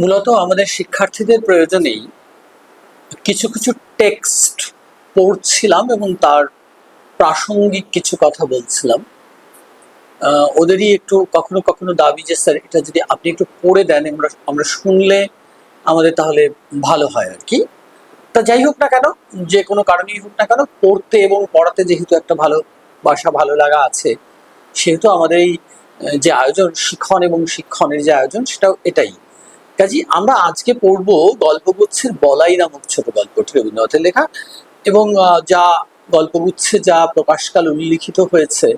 মূলত আমাদের শিক্ষার্থীদের প্রয়োজনেই কিছু কিছু টেক্সট পড়ছিলাম এবং তার প্রাসঙ্গিক কিছু কথা বলছিলাম। ওদেরই একটু কখনো কখনো দাবি যে, স্যার, এটা যদি আপনি একটু পড়ে দেন, আমরা আমরা শুনলে আমাদের তাহলে ভালো হয় আর কি। তা যাই হোক না কেন, যে কোনো কারণেই হোক না কেন, পড়তে এবং পড়াতে যেহেতু একটা ভালো বাসা, ভালো লাগা আছে, সেহেতু আমাদের এই যে আয়োজন, শিক্ষণ এবং শিক্ষণের যে আয়োজন, সেটাও এটাই। কাজী আমরা আজকে পড়ব গল্পগুচ্ছের বলাই নামক ছোট গল্পটি রবীন্দ্রনাথের লেখা এবং যা গল্পগুচ্ছে যা প্রকাশকাল উল্লিখিত হয়েছে,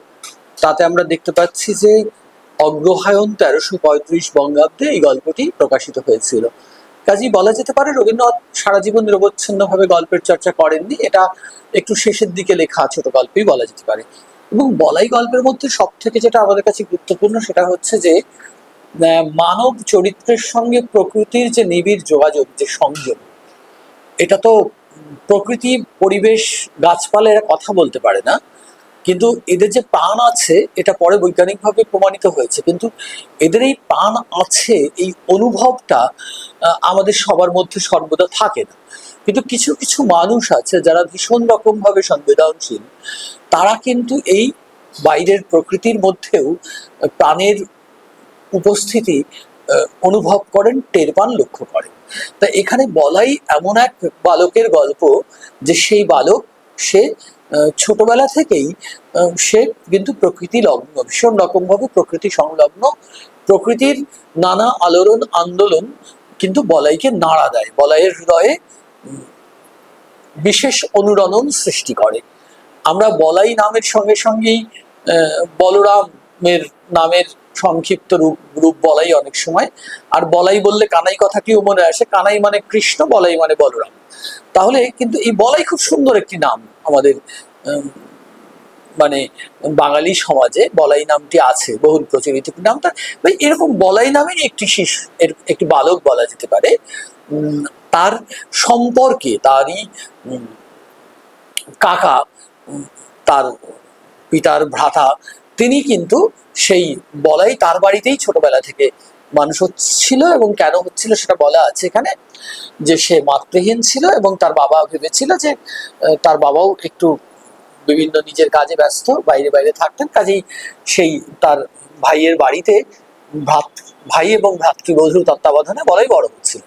তাতে আমরা দেখতে পাচ্ছি যে অগ্রহায়ণ তেরোশো পঁয়ত্রিশ বঙ্গাব্দে এই গল্পটি প্রকাশিত হয়েছিল। কাজেই বলা যেতে পারে রবীন্দ্রনাথ সারা জীবন নিরবচ্ছিন্নভাবে গল্পের চর্চা করেননি, এটা একটু শেষের দিকে লেখা ছোট গল্পই বলা যেতে পারে। এবং বলাই গল্পের মধ্যে সব থেকে যেটা আমাদের কাছে গুরুত্বপূর্ণ সেটা হচ্ছে যে মানব চরিত্রের সঙ্গে প্রকৃতির যে নিবিড় যোগাযোগ, যে সংযোগ, এটা তো প্রকৃতি, পরিবেশ, গাছপালা এরা কথা বলতে পারে না। কিন্তু এদের যে প্রাণ আছে, এটা পরে বৈজ্ঞানিকভাবে প্রমাণিত হয়েছে। কিন্তু এদের এই প্রাণ আছে, এই অনুভবটা আমাদের সবার মধ্যে সর্বদা থাকে না। কিন্তু কিছু কিছু মানুষ আছে যারা ভীষণ রকম ভাবে সংবেদনশীল। তারা কিন্তু এই বাইরের প্রকৃতির মধ্যেও প্রাণের উপস্থিতি অনুভব করেন টের পান লক্ষ্য করেন। তা এখানে বলাই এমন এক বালকের গল্প যে সেই বালক, সে ছোটবেলা থেকেই সে কিন্তু প্রকৃতি লগ্ন, ভীষণ রকমভাবে প্রকৃতি সংলগ্ন। প্রকৃতির নানা আলোড়ন, আন্দোলন কিন্তু বলাইকে নাড়া দেয়। বলাইয়ের হৃদয়ে বিশেষ অনুরণন সৃষ্টি করে। আমরা বলাই নামের সঙ্গে সঙ্গেই বলরামের নামের সংক্ষিপ্ত রূপ রূপ বলাই অনেক সময়। আর বলাই বললে কানাই কথা কথাটিও মনে আসে, কানাই মানে কৃষ্ণ, বলাই মানে বলরাম। তাহলে কিন্তু এই বলাই খুব সুন্দর একটি নাম আমাদের মানে বাঙালি সমাজে বলাই নামটি আছে, বহুল প্রচলিত নামটা ভাই, এরকম বলাই নামেরই একটি শিশু, এর, একটি বালক বলা যেতে পারে। তার সম্পর্কে, তারই কাকা তার পিতার ভ্রাতা তিনি কিন্তু সেই বলাই তার বাড়িতেই ছোটবেলা থেকে মানুষ হচ্ছিল এবং কেন হচ্ছিল সেটা বলা আছে এখানে, যে সে মাতৃহীন ছিল এবং তার বাবা ভেবেছিল যে তার বাবাও একটু বিভিন্ন নিজের কাজে ব্যস্ত, বাইরে বাইরে থাকতেন, কাজেই সেই তার ভাইয়ের বাড়িতে ভাত, ভাই এবং ভ্রাতৃবধূর তত্ত্বাবধানে বলাই বড় হচ্ছিল।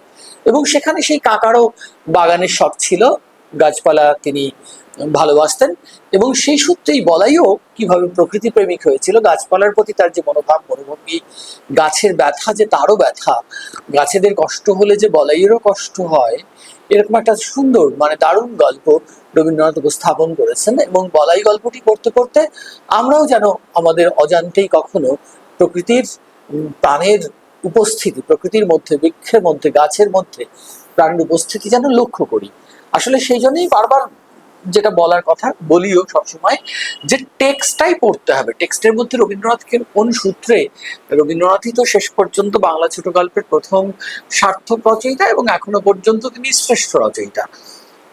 এবং সেখানে সেই কাকারও বাগানের শখ ছিল গাছপালা তিনি ভালোবাসতেন এবং সেই সূত্রেই বলাইও কীভাবে প্রকৃতি প্রেমিক হয়েছিল। গাছপালার প্রতি তার যে মনোভাব মনোভঙ্গি গাছের ব্যথা যে তারও ব্যথা, গাছেদের কষ্ট হলে যে বলাইয়েরও কষ্ট হয়, এরকম একটা সুন্দর মানে দারুণ গল্প রবীন্দ্রনাথ উপস্থাপন করেছেন এবং বলাই গল্পটি পড়তে পড়তে আমরাও যেন আমাদের অজান্তেই কখনো প্রকৃতির প্রাণের উপস্থিতি, প্রকৃতির মধ্যে, বৃক্ষের মধ্যে, গাছের মধ্যে প্রাণের উপস্থিতি যেন লক্ষ্য করি। আসলে সেই জন্যই বারবার যেটা বলার কথা বলিও সবসময় যে টেক্সটাই পড়তে হবে। টেক্সটের মধ্যে রবীন্দ্রনাথকে কোন সূত্রে? রবীন্দ্রনাথই তো শেষ পর্যন্ত বাংলা ছোট গল্পের প্রথম সার্থক রচয়িতা এবং এখনও পর্যন্ত তিনি শ্রেষ্ঠ রচয়িতা।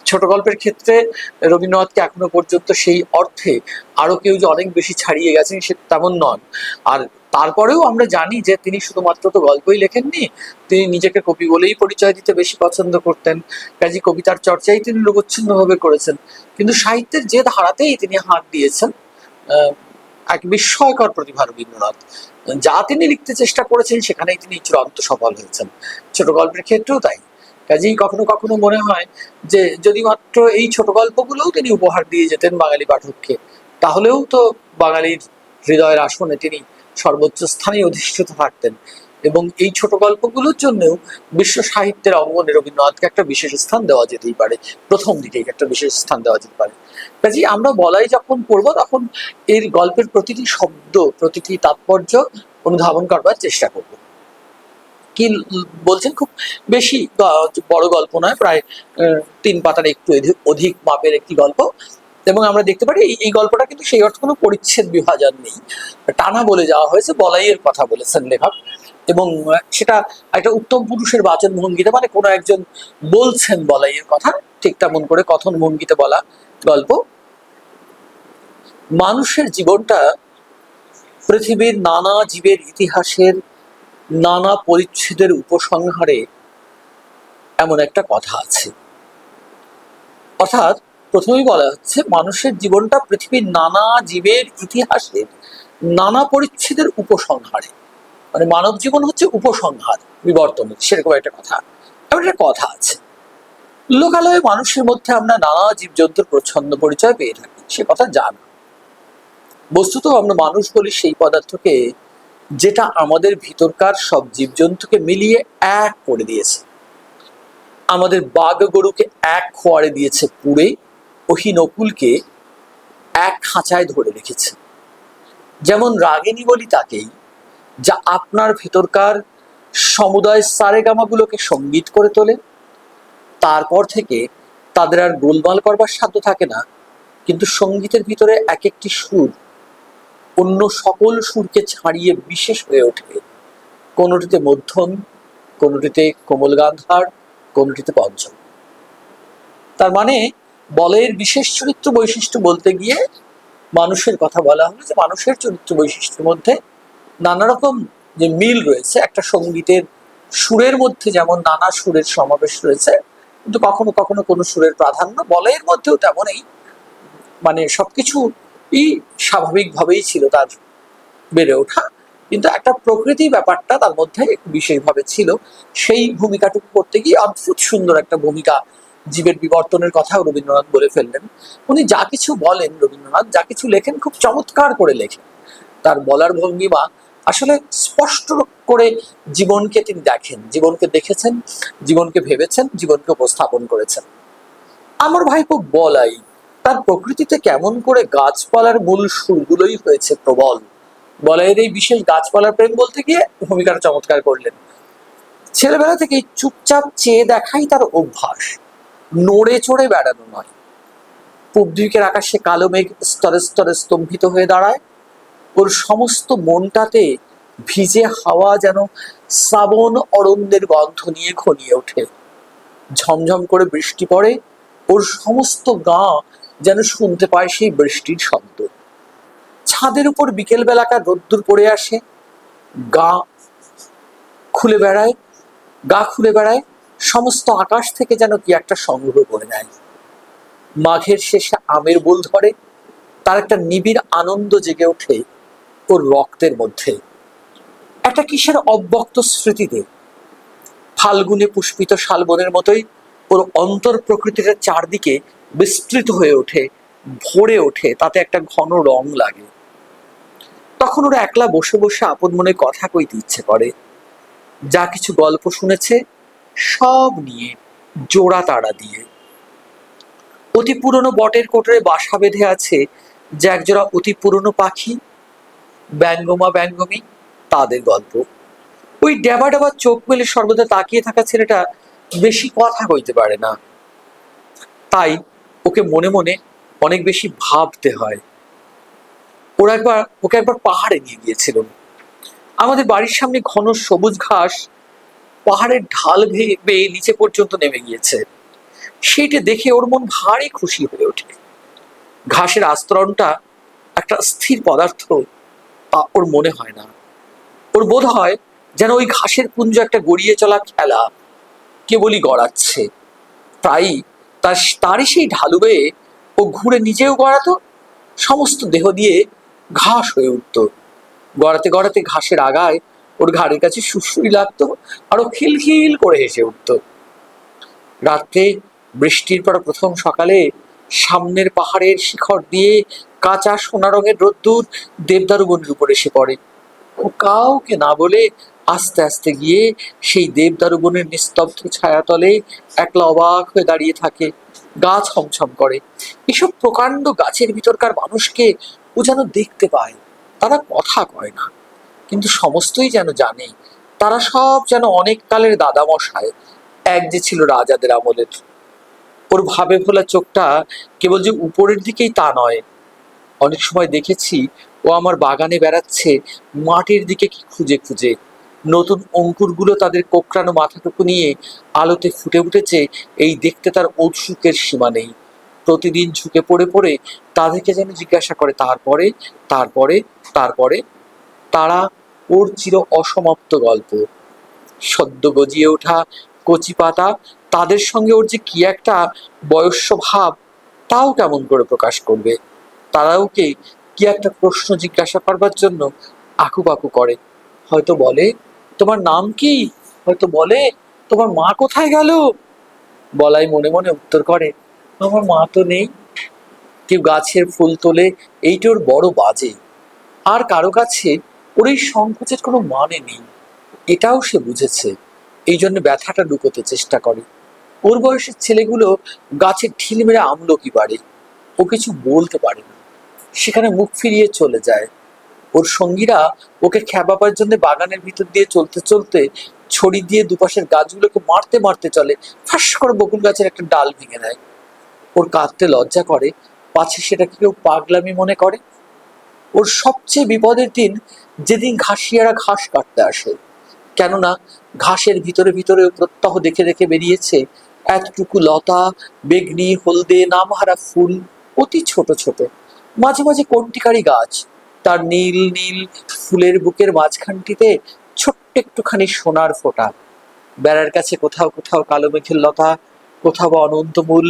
ছোট গল্পের ক্ষেত্রে রবীন্দ্রনাথকে এখনও পর্যন্ত সেই অর্থে আরও কেউ যে অনেক বেশি ছাড়িয়ে গেছেন সে তেমন নন। আর তারপরেও আমরা জানি যে তিনি শুধুমাত্র তো গল্পই লেখেননি, তিনি নিজেকে কবি বলেই পরিচয় দিতে বেশি পছন্দ করতেন। কাজী কবিতার চর্চাই তিনি নিরবচ্ছিন্নভাবে করেছেন। কিন্তু সাহিত্যের যে ধারাতেই তিনি হাত দিয়েছেন এক বিস্ময়কর প্রতিভা রবীন্দ্রনাথ। যা তিনি লিখতে চেষ্টা করেছেন সেখানেই তিনি চূড়ান্ত সফল হয়েছেন। ছোট গল্পের ক্ষেত্রেও তাই। কাজেই কখনো কখনো মনে হয় যে যদি মাত্র এই ছোট গল্পগুলোও তিনি উপহার দিয়ে যেতেন বাঙালি পাঠককে, তাহলেও তো বাঙালির হৃদয়ের আসনে তিনি সর্বোচ্চ স্থানে অধিষ্ঠিত থাকতেন এবং এই ছোট গল্পগুলোর জন্যও বিশ্ব সাহিত্যের অঙ্গনে রবীন্দ্রনাথকে একটা বিশেষ স্থান দেওয়া যেতেই পারে, প্রথম দিকে একটা বিশেষ স্থান দেওয়া যেতে পারে। কাজেই আমরা বলাই যখন পড়ব তখন এর গল্পের প্রতিটি শব্দ, প্রতিটি তাৎপর্য অনুধাবন করবার চেষ্টা করব। কি বলছেন? খুব বেশি বড় গল্প নয়, প্রায় তিন পাতার একটু অধি- অধিক মাপের একটি গল্প। এবং আমরা দেখতে পারি এই- গল্পটা কিন্তু সেই অর্থে কোনো পরিচ্ছেদ বিভাজন নেই। টানা বলে যাওয়া হয়েছে, বলাইয়ের কথা বলেছেন লেখক। এবং সেটা একটা উত্তম পুরুষের বাচন ভঙ্গিতে মানে কোনো একজন বলছেন বলাইয়ের কথা, ঠিক তেমন করে কথন ভঙ্গিতে বলা গল্প। মানুষের জীবনটা পৃথিবীর নানা জীবের ইতিহাসের নানা পরিচ্ছেদের উপসংহারে এমন একটা কথা আছে। অর্থাৎ প্রথমেই বলা হচ্ছে, মানুষের জীবনটা পৃথিবীর নানা জীবের ইতিহাসের নানা পরিচ্ছেদের উপসংহারে। মানে মানব জীবন হচ্ছে উপসংহার বিবর্তনের সেরকম একটা কথা। এমন একটা কথা আছে। লোকালয়ে মানুষের মধ্যে আমরা নানা জীবজন্তুর প্রচ্ছন্ন পরিচয় পেয়ে থাকি, সে কথা জানা। বস্তুত আমরা মানুষ বলি সেই পদার্থকে যেটা আমাদের ভিতরকার সব জীবজন্তুকে মিলিয়ে এক করে দিয়েছে। আমাদের বাঘ গরুকে এক খোয়ারে দিয়েছে পুড়ে ওহি নকুলকে এক খাঁচায় ধরে রেখেছে। যেমন রাগিনী বলি তাকেই, যা আপনার ভেতরকার সমুদায় সারেগামাগুলোকে সংগীত করে তোলে। তারপর থেকে তাদের আর গোলমাল করবার সাধ্য থাকে না, কিন্তু সঙ্গীতের ভিতরে এক একটি সুর অন্য সকল সুরকে ছাড়িয়ে বিশেষ হয়ে ওঠে। কোনোটিতে মধ্যম, কোনোটিতে কোমল গান্ধার, কোনোটিতে পঞ্চম। তার মানে বলের বিশেষ চরিত্র বৈশিষ্ট্য বলতে গিয়ে মানুষের কথা বলা হলো যে মানুষের চরিত্র বৈশিষ্ট্যের মধ্যে নানা রকম যে মিল রয়েছে, একটা সঙ্গীতের সুরের মধ্যে যেমন নানা সুরের সমাবেশ রয়েছে, কিন্তু কখনো কখনো কোনো সুরের প্রাধান্য বলের মধ্যেও তেমনই মানে সবকিছু ই স্বাভাবিকভাবেই ছিল তার বেড়ে ওঠা, কিন্তু একটা প্রকৃতি ব্যাপারটা তার মধ্যে বিশেষভাবে ছিল। সেই ভূমিকাটুকু করতে গিয়ে অদ্ভুত সুন্দর একটা ভূমিকা জীবের বিবর্তনের কথাও রবীন্দ্রনাথ বলে ফেললেন। উনি যা কিছু বলেন, রবীন্দ্রনাথ যা কিছু লেখেন খুব চমৎকার করে লেখেন। তার বলার ভঙ্গিমা আসলে স্পষ্ট করে জীবনকে তিনি দেখেন, জীবনকে দেখেছেন, জীবনকে ভেবেছেন, জীবনকে উপস্থাপন করেছেন। আমার ভাইপো বলাই, তার প্রকৃতিতে কেমন করে গাছপালার মূল সুরগুলোই হয়েছে প্রবল। বলাইয়ের এই বিশেষ গাছপালার প্রেম বলতে গিয়ে ভূমিকাটা চমৎকার করলেন। ছেলেবেলা থেকে চুপচাপ চেয়ে দেখাই তার অভ্যাস। নড়ে চড়ে বেড়ানো নয়। পূব আকাশে কালো মেঘ স্তরে স্তরে স্তম্ভিত হয়ে দাঁড়ায়। ওর সমস্ত মনটাতে ভিজে হাওয়া যেন শ্রাবণ অরণ্যের গন্ধ নিয়ে ঘনিয়ে ওঠে। ঝমঝম করে বৃষ্টি পড়ে, ওর সমস্ত গা যেন শুনতে পায় সেই বৃষ্টির শব্দ। ছাদের উপর বিকেল বেলাকার রোদ্দুর পড়ে আসে। গা খুলে বেড়ায়, গা খুলে বেড়ায় সমস্ত আকাশ থেকে যেন কি একটা সংগ্রহ করে নেয়। মাঘের শেষে আমের বোল ধরে, তার একটা নিবিড় আনন্দ জেগে ওঠে ওর রক্তের মধ্যে। একটা কিসের অব্যক্ত স্মৃতিতে ফাল্গুনে পুষ্পিত শালবনের মতোই ওর অন্তর প্রকৃতির চারদিকে বিস্তৃত হয়ে ওঠে, ভরে ওঠে, তাতে একটা ঘন রং লাগে। তখন ওরা একলা বসে বসে আপন মনে কথা কইতে ইচ্ছে করে। যা কিছু গল্প শুনেছে সব নিয়ে জোড়া তাড়া দিয়ে। অতি পুরনো বটের কোটরে বাসা বেঁধে আছে যে একজোড়া অতি পুরনো পাখি, ব্যঙ্গমা ব্যঙ্গমী, তাদের গল্প। ওই ডেবা ডেবা চোখ মেলে সর্বদা তাকিয়ে থাকা ছেলেটা বেশি কথা কইতে পারে না। তাই ওকে মনে মনে অনেক বেশি ভাবতে হয়। ওরা একবার, ওকে একবার পাহাড়ে নিয়ে গিয়েছিল। আমাদের বাড়ির সামনে ঘন সবুজ ঘাস পাহাড়ের ঢাল বেয়ে নিচে পর্যন্ত নেমে গিয়েছে। সেইটা দেখে ওর মন ভারী খুশি হয়ে ওঠে। ঘাসের আস্তরণটা একটা স্থির পদার্থ ওর মনে হয় না। ওর বোধ হয় যেন ওই ঘাসের পুঞ্জ একটা গড়িয়ে চলা খেলা কেবলই গড়াচ্ছে। প্রায়ই তার তারই সেই ঢালু বেয়ে ও ঘুরে নিজেও গড়াতো, সমস্ত দেহ দিয়ে ঘাস হয়ে উঠত। গড়াতে গড়াতে ঘাসের আগায় ওর ঘাড়ের কাছে সুসুরি লাগতো, আরও খিলখিল করে হেসে উঠত। রাত্রে বৃষ্টির পর প্রথম সকালে সামনের পাহাড়ের শিখর দিয়ে কাঁচা সোনা রঙের রোদ্দুর দেবদারু বনের উপর এসে পড়ে। ও কাউকে না বলে আস্তে আস্তে গিয়ে সেই দেবদারু বনের নিস্তব্ধ ছায়াতলে একলা অবাক হয়ে দাঁড়িয়ে থাকে, গা ছমছম করে। এসব প্রকাণ্ড গাছের ভিতরকার মানুষকে ও যেন দেখতে পায়, তারা কথা কয় না। কিন্তু সমস্তই যেন জানে, তারা সব যেন অনেক কালের দাদামশায় এক যে ছিল রাজাদের আমলের ওর ভাবে ভোলা চোখটা কেবল যে উপরের দিকেই তা নয়। অনেক সময় দেখেছি ও আমার বাগানে বেড়াচ্ছে, মাটির দিকে কি খুঁজে খুঁজে। নতুন অঙ্কুরগুলো তাদের কোকড়ানো মাথাটুকু নিয়ে আলোতে ফুটে উঠেছে, এই দেখতে তার ঔৎসুকের সীমা নেই। প্রতিদিন ঝুঁকে পড়ে পড়ে তাদেরকে যেন জিজ্ঞাসা করে, তারপরে তারপরে তারপরে, তারা ওর চির অসমাপ্ত গল্প। সদ্য গজিয়ে ওঠা কচি পাতা, তাদের সঙ্গে ওর যে কি একটা বয়স্য ভাব, তাও কেমন করে প্রকাশ করবে? তারা ওকে কি একটা প্রশ্ন জিজ্ঞাসা করবার জন্য আকুপাকু করে। হয়তো বলে, তোমার নাম কি? হয়তো বলে, তোমার মা কোথায় গেল? বলাই মনে মনে উত্তর করে, আমার মা তো নেই। কেউ গাছের ফুল তোলে, এইটা ওর বড় বাজে। আর কারও কাছে ওর এই সংকোচের কোনো মানে নেই। এটাও সে বুঝেছে। এই জন্য ব্যথাটা লুকোতে চেষ্টা করে। ওর বয়সের ছেলেগুলো গাছের ঢিল মেরে আমলকি বাড়ে? ও কিছু বলতে পারে না। সেখানে মুখ ফিরিয়ে চলে যায়। ওর সঙ্গীরা ওকে খেপাবার জন্য বাগানের ভিতর দিয়ে চলতে চলতে ছড়ি দিয়ে দুপাশের গাছগুলোকে মারতে মারতে চলে। ফাঁস করে বকুল গাছের একটা ডাল ভেঙে দেয়। ওর কাঁদতে লজ্জা করে। পাছে সেটা কেউ পাগলামি মনে করে? ওর সবচেয়ে বিপদের দিন যেদিন ঘাসিয়ারা ঘাস কাটতে আসে। কেননা ঘাসের ভিতরে ভিতরে প্রত্যহ দেখে দেখে বেরিয়েছে এতটুকু লতা, বেগনি, হলদে, নামহারা ফুল, অতি ছোট ছোট। মাঝে মাঝে কন্টিকারি গাছ, তার নীল নীল ফুলের বুকের মাঝখানটিতে ছোট্ট একটুখানি সোনার ফোঁটা। বেড়ার কাছে কোথাও কোথাও কালো মেঘের লতা, কোথাও অনন্তমূল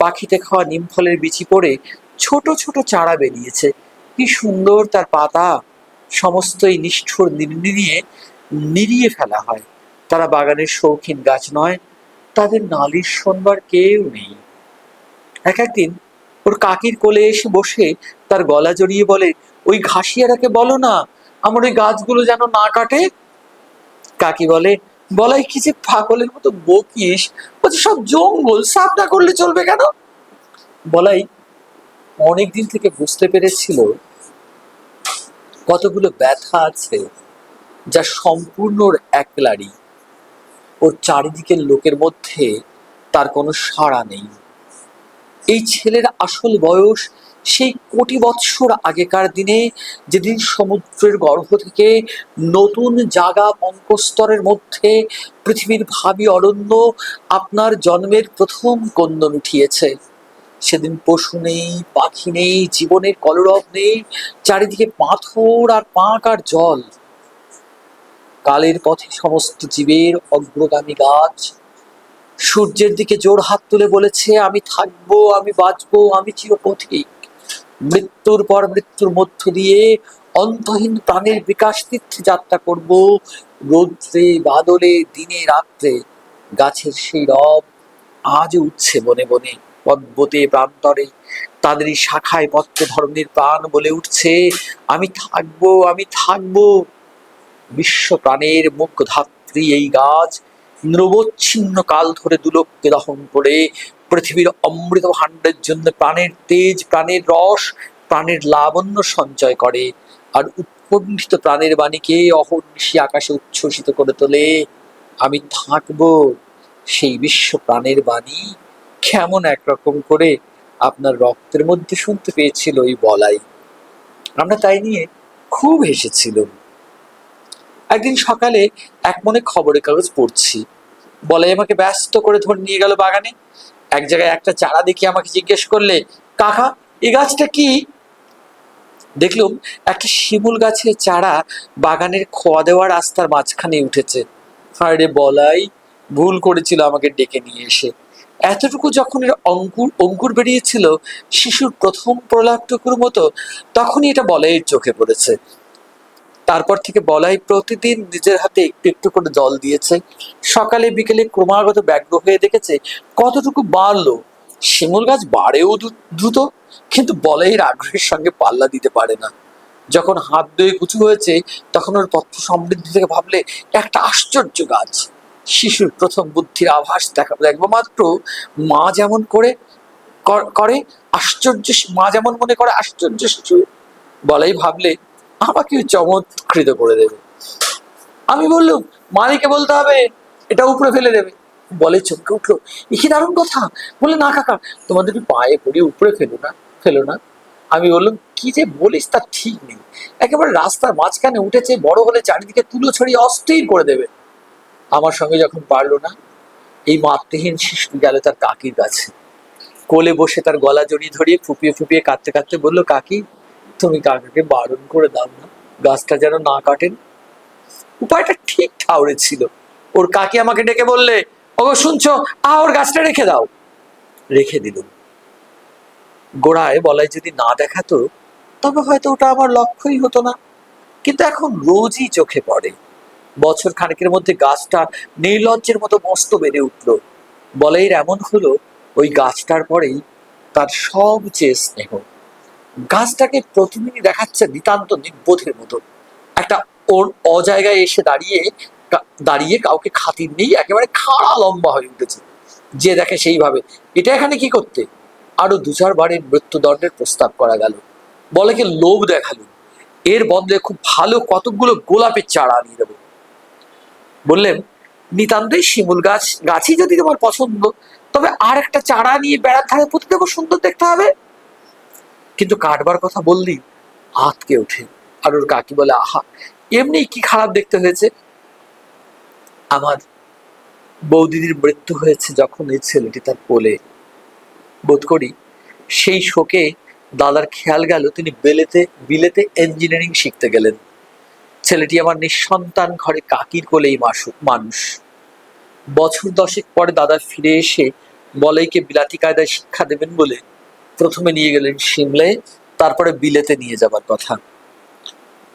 পাখিতে খাওয়া নিম ফলের বিচি পড়ে ছোট ছোট চারা বেরিয়েছে। কি সুন্দর তার পাতা। সমস্ত এই নিষ্ঠুর নিয়ে নিরিয়ে ফেলা হয়। তারা বাগানের শৌখিন গাছ নয়, তাদের নালিশ শোনবার কেউ নেই। এক একদিন ওর কাকির কোলে এসে বসে তার গলা জড়িয়ে বলে, ওই ঘাসিয়ারাকে বলো না, আমার ওই গাছগুলো যেন না কাটে? কাকি বলে, বলাই কি যে পাগলের মতো বকিস সব জঙ্গল সাফ না করলে চলবে কেন? বলাই অনেকদিন থেকে বুঝতে পেরেছিল কতগুলো ব্যথা আছে যা সম্পূর্ণ ওর একলারই। ওর চারিদিকের লোকের মধ্যে তার কোনো সাড়া নেই। এই ছেলের আসল বয়স সেই কোটি বৎসর আগেকার দিনে, যেদিন সমুদ্রের গর্ভ থেকে নতুন জাগা পঙ্কস্তরের মধ্যে পৃথিবীর ভাবি অরণ্য আপনার জন্মের প্রথম কন্দন উঠিয়েছে সেদিন পশু নেই, পাখি নেই, জীবনের কলরব নেই, চারিদিকে পাথর আর পাঁক আর জল। কালের পথে সমস্ত জীবের অগ্রগামী গাছ। সূর্যের দিকে জোর হাত তুলে বলেছে, আমি থাকব, আমি বাঁচবো, আমি চিরপথিক। মৃত্যুর পর মৃত্যুর মধ্য দিয়ে অন্তহীন প্রাণের বিকাশ তীর্থে যাত্রা করব, রৌদ্রে, বাদলে, দিনে, রাত্রে। গাছের সেই রব আজও উঠছে বনে বনে পর্বতে প্রান্তরে তাদেরই শাখায় পত্রে ধরনের প্রাণ বলে উঠছে, আমি থাকব আমি থাকব। বিশ্ব প্রাণের মুখ ধাত্রী এই গাছ নিরবচ্ছিন্ন কাল ধরে দুলোককে দহন করে, পৃথিবীর অমৃত ভাণ্ডের জন্য প্রাণের তেজ, প্রাণের রস, প্রাণের লাবণ্য সঞ্চয় করে আর উৎকণ্ঠিত প্রাণের বাণীকে অহর্নিশি আকাশে উচ্ছ্বসিত করে তোলে, আমি থাকব। সেই বিশ্ব প্রাণের বাণী কেমন একরকম করে আপনার রক্তের মধ্যে শুনতে পেয়েছিল ওই বলাই। আমরা তাই নিয়ে খুব হেসেছিলাম। একদিন সকালে এক মনে খবরের কাগজ পড়ছি। বলাই আমাকে ব্যস্ত করে ধরে নিয়ে গেল বাগানে। এক জায়গায় একটা চারা দেখে আমাকে জিজ্ঞেস করলে, কাকা এই গাছটা কি? দেখলুম একটা শিমুল গাছের চারা বাগানের খোয়া দেওয়া রাস্তার মাঝখানে উঠেছে। আরে বলাই, ভুল করেছিল আমাকে ডেকে নিয়ে এসে। এতটুকু যখন এর অঙ্কুর অঙ্কুর বেরিয়েছিল শিশুর প্রথম প্রলাপটুকুর মতো, তখনই এটা বলাইয়ের চোখে পড়েছে। তারপর থেকে বলাই প্রতিদিন নিজের হাতে একটু একটু করে জল দিয়েছে। সকালে, বিকেলে ক্রমাগত ব্যগ্র হয়ে দেখেছে কতটুকু বাড়লো। শিমুল গাছ বাড়েও দ্রু- দ্রুত, কিন্তু বলাইয়ের আগ্রহের সঙ্গে পাল্লা দিতে পারে না। যখন হাত ধুয়ে কুচু হয়েছে, তখন ওর পত্র সমৃদ্ধি থেকে ভাবলে, একটা আশ্চর্য গাছ। শিশুর প্রথম বুদ্ধির আভাস দেখা দেখব। মাত্র মা যেমন করে করে আশ্চর্য মা যেমন মনে করে, আশ্চর্য শিশু বলাই ভাবলে আমাকে চমৎকৃত করে দেবে। আমি বললুম, মালিকে বলতে হবে, এটা উপরে ফেলে দেবে। বলে চমকে উঠল এ কি দারুণ কথা। বলে না কাকা, তোমাদের পায়ে পড়ে উপরে ফেলো না ফেলো না। আমি বললাম, কি যে বলিস তা ঠিক নেই। একেবারে রাস্তার মাঝখানে উঠেছে, বড় হলে চারিদিকে তুলো ছড়িয়ে অস্থির করে দেবে। আমার সঙ্গে যখন পারল না, এই মাতৃহীন শিশু গেল তার কাকির কাছে। কোলে বসে তার গলা জড়িয়ে ধরিয়ে ফুপিয়ে ফুপিয়ে কাঁদতে কাঁদতে বলল, কাকি, তুমি কাকাকে বারণ করে দাও না। গাছটা যেন না কাটেন উপায়টা ঠিক ঠাউরে ছিল। ওর কাকি আমাকে ডেকে বললে, ওগো, শুনছো? আ ওর গাছটা রেখে দাও। রেখে দিলুম গোড়ায় বলাই যদি না দেখাতো, তবে হয়তো ওটা আমার লক্ষ্যই হতো না। কিন্তু এখন রোজই চোখে পড়ে। বছর খানেকের মধ্যে গাছটা নির্লজ্জের মতো মস্ত বেড়ে উঠল। বলাইয়ের এমন হলো, ওই গাছটার পরেই তার সবচেয়ে স্নেহ। গাছটাকে প্রতিদিনই দেখাচ্ছে নিতান্ত নির্বোধের মতো। একটা ওর অজায়গায় এসে দাঁড়িয়ে দাঁড়িয়ে কাউকে খাতির নেই, একেবারে খাড়া লম্বা হয়ে উঠেছে। যে দেখে সেইভাবে। এটা এখানে কি করতে? আরও দু চার বারের মৃত্যুদণ্ডের প্রস্তাব করা গেল। বলে কি লোভ দেখাল। এর বদলে খুব ভালো কতকগুলো গোলাপের চারা আনিয়ে দেবো। বললেন, নিতান্তই শিমুল গাছ, গাছই যদি তোমার পছন্দ, তবে আর একটা চারা নিয়ে বেড়ার ধারে পুঁতে দেবো, সুন্দর দেখতে হবে। কিন্তু কাটবার কথা বললি আতকে ওঠে, আর ওর কাকি বলে, আহা, এমনি কি খারাপ দেখতে হয়েছে? আমার বৌদিদির মৃত্যু হয়েছে যখন এই ছেলেটি তার কোলে। বোধ করি সেই শোকে দাদার খেয়াল গেল, তিনি বেলেতে, বিলেতে ইঞ্জিনিয়ারিং শিখতে গেলেন। ছেলেটি আমার নিঃসন্তান ঘরে কাকির কোলেই মানুষ। বছর দশেক পরে দাদা ফিরে এসে বলাইকে বিলাতি কায়দায় শিক্ষা দেবেন বলে প্রথমে নিয়ে গেলেন সিমলে, তারপরে বিলেতে নিয়ে যাবার কথা।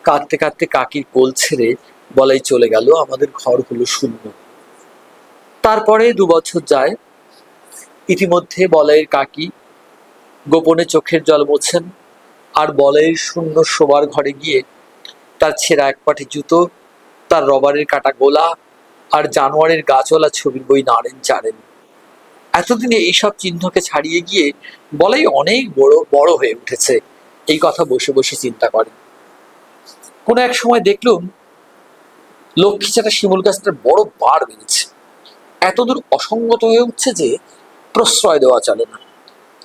কাঁদতে কাঁদতে কাকির কোল ছেড়ে বলাই চলে গেল, আমাদের ঘর হলো শূন্য তারপরে দু বছর যায়। ইতিমধ্যে বলাইয়ের কাকি গোপনে চোখের জল মোছেন, আর বলাইয়ের শূন্য শোবার ঘরে গিয়ে তার ছেঁড়া এক পাটি জুতো, তার রবারের কাটা গোলা আর জানোয়ারের গাছওয়ালা ছবির বই নাড়েন চাড়েন। এতদিনে এইসব চিহ্নকে ছাড়িয়ে গিয়ে বলাই অনেক বড় বড় হয়ে উঠেছে। এই কথা বসে বসে চিন্তা করেন। কোনো এক সময় দেখলুম, লক্ষ্মী চাটা শিমুল গাছটার বড় বার বেড়েছে এতদূর অসঙ্গত হয়ে উঠছে যে প্রশ্রয় দেওয়া চলে না।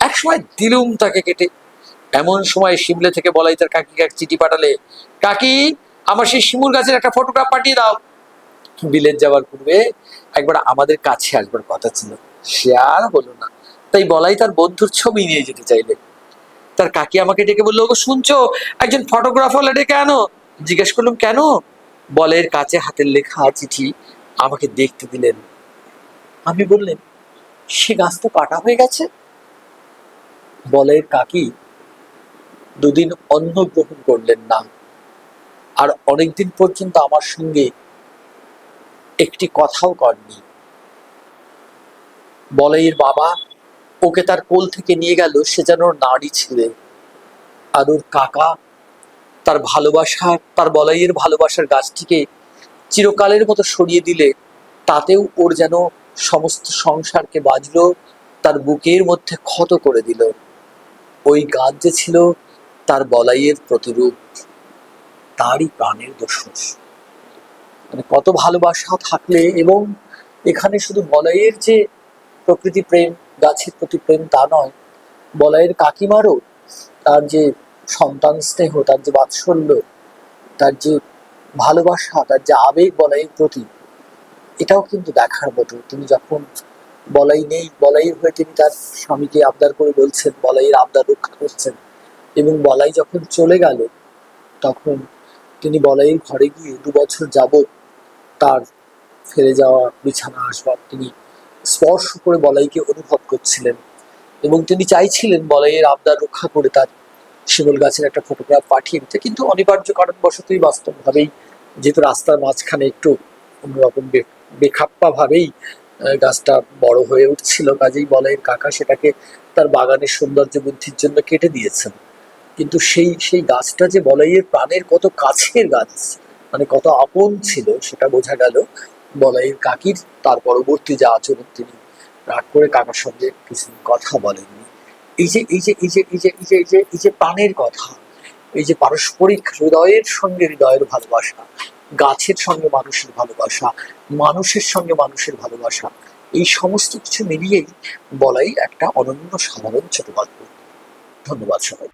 এক সময় দিলুম তাকে কেটে এমন সময় শিমলে থেকে বলাই তার কাকিকে এক চিঠি পাঠালে, কাকি, আমার সেই শিমুর গাছের একটা ফটোগ্রাফ পাঠিয়ে দাও। বিলেত যাওয়ার পূর্বে একবার আমাদের কাছে আসবার কথা ছিল। সে আর হলো না। তাই বলাই তার বন্ধুর ছবি নিয়ে যেতে চাইলে। তার কাকি আমাকে ডেকে বলল, ওগো, শুনছো? একজন ফটোগ্রাফার ডেকে আনো। জিজ্ঞেস করলাম, কেন? বলের কাছে হাতের লেখা চিঠি আমাকে দেখতে দিলেন। আমি বললেন সে গাছ তো কাটা হয়ে গেছে। বলের কাকি দুদিন অন্ন গ্রহণ করলেন না। আর অনেকদিন পর্যন্ত আমার সঙ্গে একটি কথাও করেনি বলাইয়ের বাবা, ওকে তার কোল থেকে নিয়ে গেল, সে যেন নাড়ি ছিঁড়ে আর ওর কাকা, তার ভালোবাসা, তার বলাইয়ের ভালোবাসার গাছটিকে চিরকালের মতো সরিয়ে দিলে, তাতেও ওর যেন সমস্ত সংসারকে বাজলো, তার বুকের মধ্যে ক্ষত করে দিল। ওই গাছ যে ছিল তার বলাইয়ের প্রতিরূপ তারই প্রাণের দোষর। মানে কত ভালোবাসা থাকলে এবং এখানে শুধু বলাইয়ের যে প্রকৃতি প্রেম, গাছের প্রতি প্রেম তা নয়, বলাইয়ের কাকিমারও তার যে সন্তান স্নেহ, তার যে বাৎসল্য, তার যে ভালোবাসা, তার যে আবেগ বলাইয়ের প্রতি, এটাও কিন্তু দেখার মতো। তিনি যখন বলাই নেই, বলাইয়ের হয়ে তিনি তার স্বামীকে আবদার করে বলছেন, বলাইয়ের আবদার রক্ষা করছেন এবং বলাই যখন চলে গেল, তখন তিনি বলাইয়ের ঘরে গিয়ে দু বছর যাবৎ তার ফেলে যাওয়া বিছানা আসবাব তিনি স্পর্শ করে বলাইকে অনুভব করছিলেন এবং তিনি চাইছিলেন বলাইয়ের আবদার রক্ষা করে তার শিমুল গাছের একটা ফটোগ্রাফ পাঠিয়ে দিতে, কিন্তু অনিবার্য কারণবশতই বাস্তবভাবেই যেহেতু রাস্তার মাঝখানে একটু অন্যরকম বে- বেখাপ্পা ভাবেই গাছটা বড় হয়ে উঠছিল, কাজেই বলাইয়ের কাকা সেটাকে তার বাগানের সৌন্দর্য বুদ্ধির জন্য কেটে দিয়েছেন। কিন্তু সেই সেই গাছটা যে বলাইয়ের প্রাণের কত কাছের গাছ মানে কত আপন ছিল, সেটা বোঝা গেল। বলাইয়ের কাকির তার পরবর্তী যে আচরণ, তিনি রাগ করে কাকার সঙ্গে কিছু কথা বলেননি। এই যে এই যে এই যে এই যে এই যে এই যে এই যে প্রাণের কথা, এই যে পারস্পরিক হৃদয়ের সঙ্গে হৃদয়ের ভালোবাসা, গাছের সঙ্গে মানুষের ভালোবাসা, মানুষের সঙ্গে মানুষের ভালোবাসা, এই সমস্ত কিছু মিলিয়েই বলাই একটা অনন্য সাধারণ ছোট গল্প ধন্যবাদ সবাই